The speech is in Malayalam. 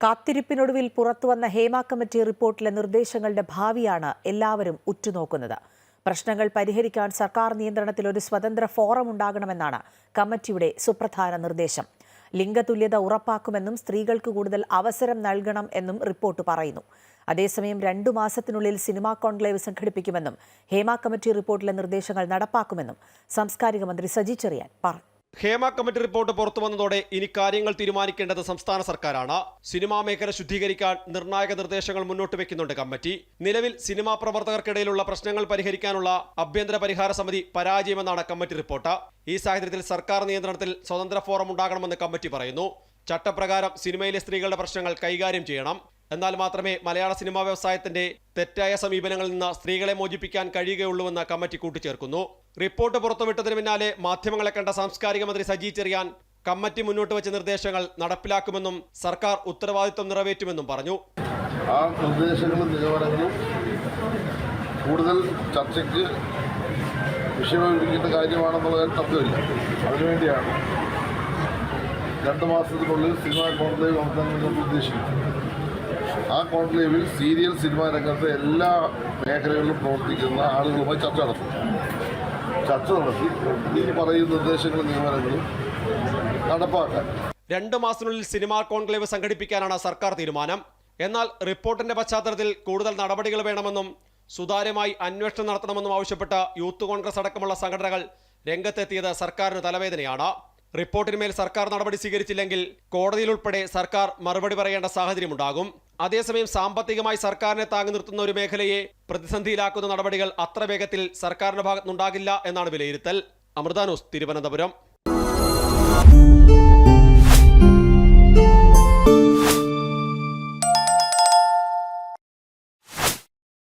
കാത്തിരിപ്പിനൊടുവിൽ പുറത്തുവന്ന ഹേമ കമ്മിറ്റി റിപ്പോർട്ടിലെ നിർദ്ദേശങ്ങളുടെ ഭാവിയാണ് എല്ലാവരും ഉറ്റുനോക്കുന്നത്. പ്രശ്നങ്ങൾ പരിഹരിക്കാൻ സർക്കാർ നിയന്ത്രണത്തിൽ ഒരു സ്വതന്ത്ര ഫോറം ഉണ്ടാകണമെന്നാണ് കമ്മിറ്റിയുടെ സുപ്രധാന നിർദ്ദേശം. ലിംഗതുല്യത ഉറപ്പാക്കുമെന്നും സ്ത്രീകൾക്ക് കൂടുതൽ അവസരം നൽകണം എന്നും റിപ്പോർട്ട് പറയുന്നു. അതേസമയം രണ്ടു മാസത്തിനുള്ളിൽ സിനിമാ കോൺക്ലേവ് സംഘടിപ്പിക്കുമെന്നും ഹേമ കമ്മിറ്റി റിപ്പോർട്ടിലെ നിർദ്ദേശങ്ങൾ നടപ്പാക്കുമെന്നും സാംസ്കാരിക മന്ത്രി സജി ചെറിയാൻ പറഞ്ഞു. ഹേമ കമ്മിറ്റി റിപ്പോർട്ട് പുറത്തു വന്നതോടെ ഇനി കാര്യങ്ങൾ തീരുമാനിക്കേണ്ടത് സംസ്ഥാന സർക്കാരാണ്. സിനിമാ മേഖല ശുദ്ധീകരിക്കാൻ നിർണായക നിർദ്ദേശങ്ങൾ മുന്നോട്ട് വെക്കുന്നുണ്ട് കമ്മിറ്റി. നിലവിൽ സിനിമാ പ്രവർത്തകർക്കിടയിലുള്ള പ്രശ്നങ്ങൾ പരിഹരിക്കാനുള്ള ആഭ്യന്തര പരിഹാര സമിതി പരാജയമെന്നാണ് കമ്മിറ്റി റിപ്പോർട്ട്. ഈ സാഹചര്യത്തിൽ സർക്കാർ നിയന്ത്രണത്തിൽ സ്വതന്ത്ര ഫോറം ഉണ്ടാകണമെന്ന് കമ്മിറ്റി പറയുന്നു. ചട്ടപ്രകാരം സിനിമയിലെ സ്ത്രീകളുടെ പ്രശ്നങ്ങൾ കൈകാര്യം ചെയ്യണം. എന്നാൽ മാത്രമേ മലയാള സിനിമാ വ്യവസായത്തിന്റെ തെറ്റായ സമീപനങ്ങളിൽ നിന്ന് സ്ത്രീകളെ മോചിപ്പിക്കാൻ കഴിയുകയുള്ളൂവെന്ന് കമ്മിറ്റി കൂട്ടിച്ചേർക്കുന്നു. റിപ്പോർട്ട് പുറത്തുവിട്ടതിന് പിന്നാലെ മാധ്യമങ്ങളെ കണ്ട സാംസ്കാരിക മന്ത്രി സജി ചെറിയാൻ കമ്മിറ്റി മുന്നോട്ട് വെച്ച നിർദ്ദേശങ്ങൾ നടപ്പിലാക്കുമെന്നും സർക്കാർ ഉത്തരവാദിത്വം നിറവേറ്റുമെന്നും പറഞ്ഞു. ആ നിർദ്ദേശങ്ങളും നിഗമനങ്ങളും കൂടുതൽ ചർച്ചയ്ക്ക് വിഷയമായിരിക്കേണ്ട കാര്യമാണെന്നുള്ളതിൽ അതിനുവേണ്ടിയാണ് രണ്ട് മാസത്തിനുള്ളിൽ സിനിമ കോൺക്ലേവ് നടത്താൻ ഉദ്ദേശിക്കുന്നു. ആ കോൺക്ലേവിൽ സീരിയൽ സിനിമാ രംഗത്തെ എല്ലാ മേഖലകളിലും പ്രവർത്തിക്കുന്ന ആളുകളുമായി ചർച്ച നടത്തും. ചർച്ച നടത്തി ഈ പറയുന്ന നിർദ്ദേശങ്ങളും നിയമനങ്ങളും നടപ്പാക്കാൻ. രണ്ട് മാസത്തിനുള്ളിൽ സിനിമാ കോൺക്ലേവ് സംഘടിപ്പിക്കാനാണ് സർക്കാർ തീരുമാനം. എന്നാൽ റിപ്പോർട്ടിന്റെ പശ്ചാത്തലത്തിൽ കൂടുതൽ നടപടികൾ വേണമെന്നും സുതാര്യമായി അന്വേഷണം നടത്തണമെന്നും ആവശ്യപ്പെട്ട യൂത്ത് കോൺഗ്രസ് അടക്കമുള്ള സംഘടനകൾ രംഗത്തെത്തിയത് സർക്കാരിന് തലവേദനയാണ്. റിപ്പോർട്ടിന്മേൽ സർക്കാർ നടപടി സ്വീകരിച്ചില്ലെങ്കിൽ കോടതിയിലുൾപ്പെടെ സർക്കാർ മറുപടി പറയേണ്ട സാഹചര്യമുണ്ടാകും. അതേസമയം സാമ്പത്തികമായി സർക്കാരിനെ താങ്ങി നിർത്തുന്ന ഒരു മേഖലയെ പ്രതിസന്ധിയിലാക്കുന്ന നടപടികൾ അത്ര വേഗത്തിൽ സർക്കാരിന്റെ ഭാഗത്തുനിന്നുണ്ടാകില്ല എന്നാണ് വിലയിരുത്തൽ. അമൃത ന്യൂസ് തിരുവനന്തപുരം.